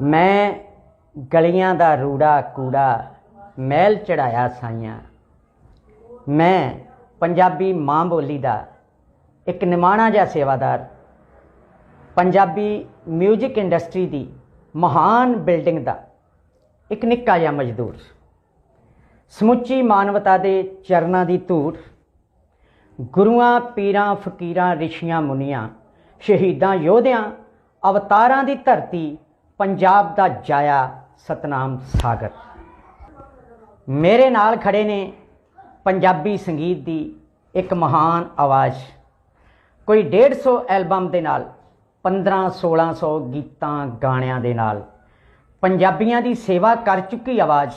ਮੈਂ ਗਲੀਆਂ ਦਾ ਰੂੜਾ ਕੂੜਾ ਮਹਿਲ ਚੜਾਇਆ ਸਾਈਆਂ। ਮੈਂ ਪੰਜਾਬੀ ਮਾਂ ਬੋਲੀ ਦਾ ਇੱਕ ਨਿਮਾਣਾ ਜਿਹਾ ਸੇਵਾਦਾਰ। ਪੰਜਾਬੀ 뮤직 ਇੰਡਸਟਰੀ ਦੀ ਮਹਾਨ ਬਿਲਡਿੰਗ ਦਾ ਇੱਕ ਨਿੱਕਾ ਜਿਹਾ ਮਜ਼ਦੂਰ। ਸਮੁੱਚੀ ਮਾਨਵਤਾ ਦੇ ਚਰਨਾਂ ਦੀ ਧੂੜ। ਗੁਰੂਆਂ, ਪੀਰਾਂ, ਫਕੀਰਾਂ, ਰਿਸ਼ੀਆਂ, ਮੁਨੀਆਂ, ਸ਼ਹੀਦਾਂ, ਯੋਧਿਆਂ, ਅਵਤਾਰਾਂ ਦੀ ਧਰਤੀ ਪੰਜਾਬ ਦਾ ਜਾਇਆ ਸਤਨਾਮ ਸਾਗਰ। ਮੇਰੇ ਨਾਲ ਖੜੇ ਨੇ ਪੰਜਾਬੀ ਸੰਗੀਤ ਦੀ ਇੱਕ ਮਹਾਨ ਆਵਾਜ਼। ਕੋਈ 150 ਐਲਬਮ ਦੇ ਨਾਲ 15 1600 ਗੀਤਾਂ ਗਾਣਿਆਂ ਦੇ ਨਾਲ ਪੰਜਾਬੀਆਂ ਦੀ ਸੇਵਾ ਕਰ ਚੁੱਕੀ ਆਵਾਜ਼।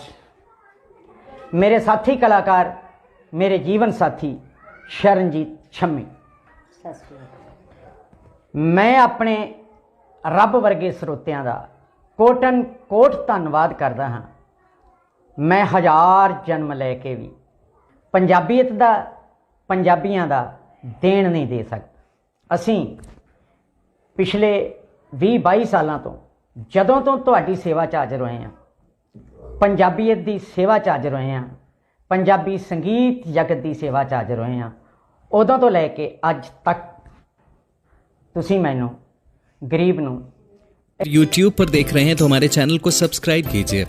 ਮੇਰੇ ਸਾਥੀ ਕਲਾਕਾਰ ਮੇਰੇ ਜੀਵਨ ਸਾਥੀ ਸ਼ਰਨਜੀਤ ਛੰਮੀ। ਮੈਂ ਆਪਣੇ ਰੱਬ ਵਰਗੇ ਸਰੋਤਿਆਂ ਦਾ ਕੋਟਨ ਕੋਟ ਧੰਨਵਾਦ ਕਰਦਾ ਹਾਂ। ਮੈਂ ਹਜ਼ਾਰ ਜਨਮ ਲੈ ਕੇ ਵੀ ਪੰਜਾਬੀਅਤ ਦਾ, ਪੰਜਾਬੀਆਂ ਦਾ ਦੇਣ ਨਹੀਂ ਦੇ ਸਕਦਾ। ਅਸੀਂ ਪਿਛਲੇ 20 22 ਸਾਲਾਂ ਤੋਂ, ਜਦੋਂ ਤੋਂ ਤੁਹਾਡੀ ਸੇਵਾ 'ਚ ਹਾਜ਼ਰ ਹੋਏ ਹਾਂ, ਪੰਜਾਬੀਅਤ ਦੀ ਸੇਵਾ 'ਚ ਹਾਜ਼ਰ ਹੋਏ ਹਾਂ, ਪੰਜਾਬੀ ਸੰਗੀਤ ਜਗਤ ਦੀ ਸੇਵਾ 'ਚ ਹਾਜ਼ਰ ਹੋਏ ਹਾਂ, ਉਦੋਂ ਤੋਂ ਲੈ ਕੇ ਅੱਜ ਤੱਕ ਤੁਸੀਂ ਮੈਨੂੰ ਗਰੀਬ ਨੂੰ यूट्यूब पर देख रहे हैं तो हमारे चैनल को सब्सक्राइब कीजिए